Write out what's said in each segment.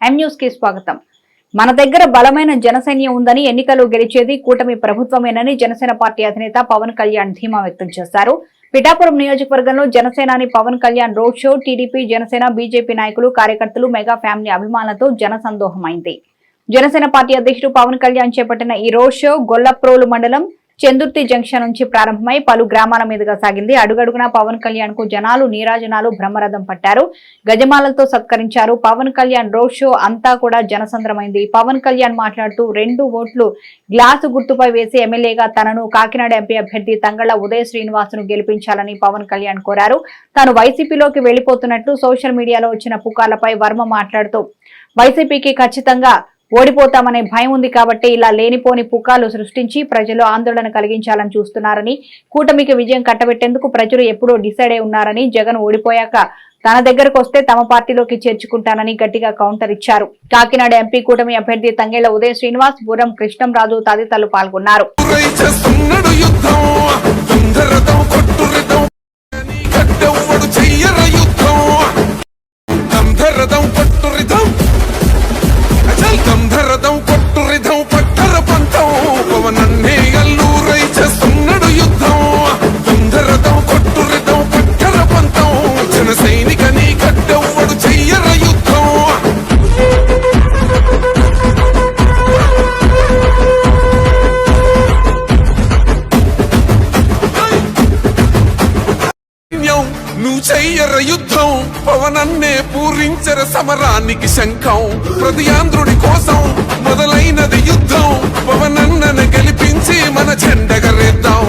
ఎం న్యూస్కి స్వాగతం. మన దగ్గర బలమైన జనసైన్యం ఉందని ఎన్నికలు గెలిచేది కూటమి ప్రభుత్వమేనని జనసేన పార్టీ అధినేత పవన్ కళ్యాణ్ ధీమా వ్యక్తం చేశారు. పిఠాపురం నియోజకవర్గంలో జనసేనాని Pawan Kalyan road show TDP Janasena BJP నాయకులు కార్యకర్తలు మెగా ఫ్యామిలీ అభిమానులతో జనసందోహమైంది. జనసేన పార్టీ అధ్యక్షుడు పవన్ కళ్యాణ్ చేపట్టిన ఈ రోడ్ షో గొల్లప్రోలు మండలం చందుర్తి జంక్షన్ నుంచి ప్రారంభమై పలు గ్రామాల మీదుగా సాగింది. అడుగడుగునా పవన్ కళ్యాణ్కు జనాలు నీరాజనాలు బ్రహ్మరథం పట్టారు. గజమాలతో సత్కరించారు. పవన్ కళ్యాణ్ రోడ్ షో అంతా కూడా జనసంద్రమైంది. పవన్ కళ్యాణ్ మాట్లాడుతూ రెండు ఓట్లు గ్లాసు గుర్తుపై వేసి ఎమ్మెల్యేగా తనను కాకినాడ ఎంపీ అభ్యర్థి తంగళ్ళ ఉదయ శ్రీనివాస్ను గెలిపించాలని పవన్ కళ్యాణ్ కోరారు. తాను వైసీపీలోకి వెళ్ళిపోతున్నట్లు సోషల్ మీడియాలో వచ్చిన పుకార్లపై వర్మ మాట్లాడుతూ వైసీపీకి ఖచ్చితంగా ఓడిపోతామనే భయం ఉంది కాబట్టి ఇలా లేనిపోని పుకాలు సృష్టించి ప్రజలు ఆందోళన కలిగించాలని చూస్తున్నారని కూటమికి విజయం కట్టబెట్టేందుకు ప్రజలు ఎప్పుడో డిసైడ్ అయి ఉన్నారని జగన్ ఓడిపోయాక తన దగ్గరకు వస్తే తమ పార్టీలోకి చేర్చుకుంటానని గట్టిగా కౌంటర్ ఇచ్చారు. కాకినాడ ఎంపీ కూటమి అభ్యర్థి తంగేళ్ళ ఉదయ శ్రీనివాస్ బురం కృష్ణంరాజు తదితరులు పాల్గొన్నారు. నువ్వు చెయ్యర యుద్ధం. పవనన్నే పూరించర సమరానికి శంఖం. ప్రతియాంధ్రుడి కోసం మొదలైనది యుద్ధం. పవనన్నను గెలిపించి మన జెండగరేద్దాం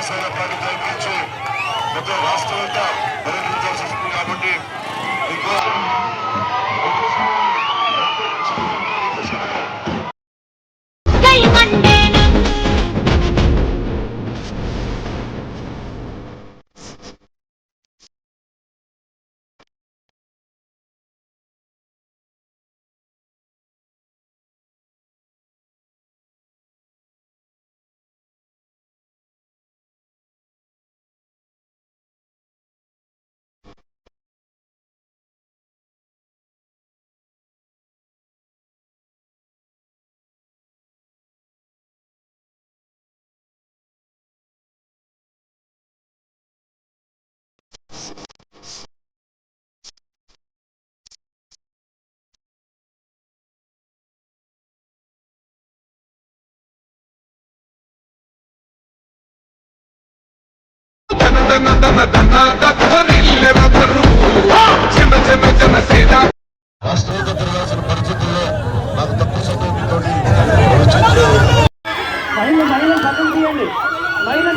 జనసేన పార్టీ తరపు నుంచి మొత్తం రాష్ట్రం అంతా పర్యటించాల్సి వస్తుంది కాబట్టి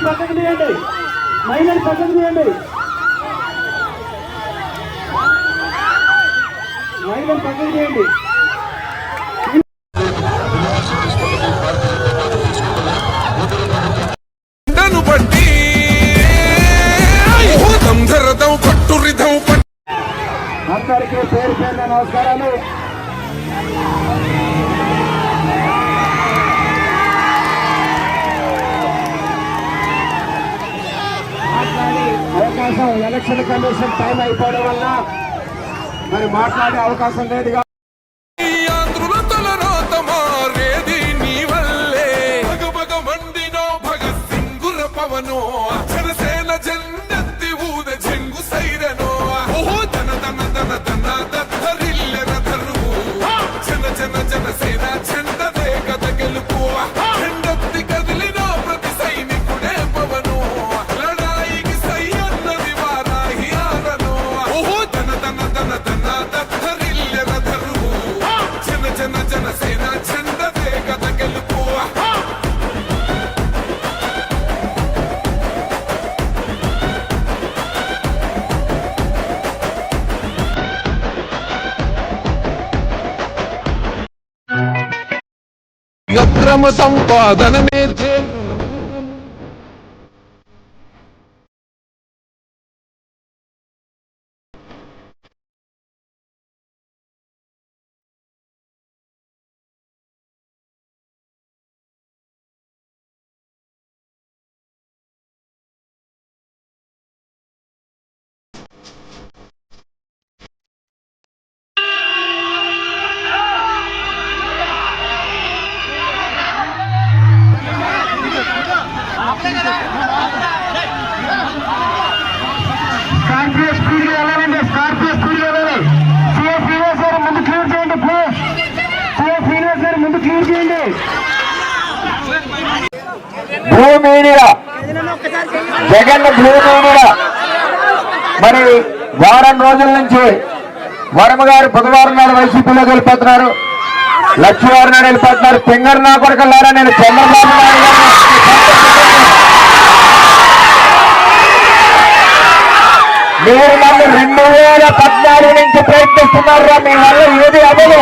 పక్కకు తీయండి మైనర్ పక్కకు తీయండి మైనర్ పక్కకు తీయండి. అవకాశం ఎలక్షన్ కమిషన్ టైం అయిపోవడం వల్ల మరి మాట్లాడే అవకాశం లేదుగా అక్రమ సంపాదనమే blue media Jagan blue media మరి వారం రోజుల నుంచి వరమ గారు బుధవారం నాడు వైసీపీలోకి వెళ్ళిపోతున్నారు. లక్ష్మీవారి నాడు వెళ్ళిపోతున్నారు. పింగర్ నా కొడుకులారా నేను చంద్రబాబు నాయుడు మీరు నన్ను రెండు వేల పద్నాలుగు నుంచి ప్రయత్నిస్తున్నారు మీ వల్ల ఏది అవ్వదు.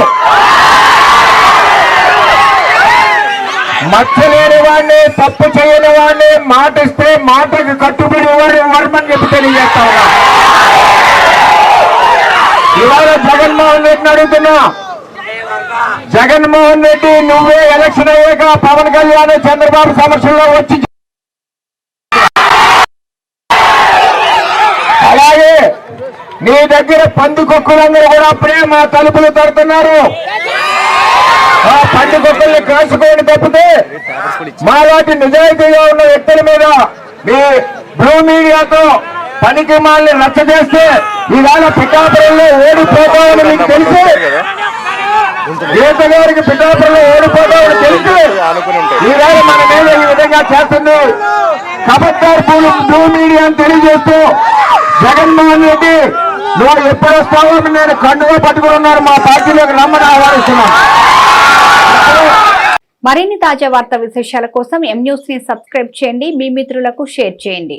మచ్చలేని వాడిని తప్పు చేయని వాడిని మాట ఇస్తే మాటకి కట్టుబడి వాడు వర్మని చెప్పి తెలియజేస్తా ఉన్నా. ఇవాళ జగన్మోహన్ రెడ్డిని అడుగుతున్నా. జగన్మోహన్ రెడ్డి నువ్వే ఎలక్షన్ అయ్యాక పవన్ కళ్యాణ్ చంద్రబాబు సమస్యల్లో వచ్చి అలాగే నీ దగ్గర పందుకొక్కులందరూ కూడా అప్పుడే మా తలుపులు తడుతున్నారు. ఆ పందుకొక్కుల్ని కాసుకోండి తప్పితే మాలాంటి నిజాయితీగా ఉన్న వ్యక్తుల మీద మీ బ్లూ మీడియాతో పనికి మాల్ని రచ్చ చేస్తే ఈవేళ పిఠాపురంలో ఓడిపోతామని మీకు తెలిసి గీత పిఠాపురంలో ఓడిపోతామని తెలిసి ఈవేళ మన మీద ఈ విధంగా చేస్తుంది. కబడ్డార్ పూలు బ్లూ మీడియా అని తెలియజేస్తూ జగన్మోహన్ రెడ్డి నువ్వు ఎప్పుడు వస్తావో నేను కండుగా పట్టుకుని ఉన్నారు మా పార్టీలోకి రమ్మని ఆహ్వానిస్తున్నాను మరిన్ని తాజా వార్త విశేషాల కోసం ఎం న్యూస్ని సబ్స్క్రైబ్ చేయండి. మీ మిత్రులకు షేర్ చేయండి.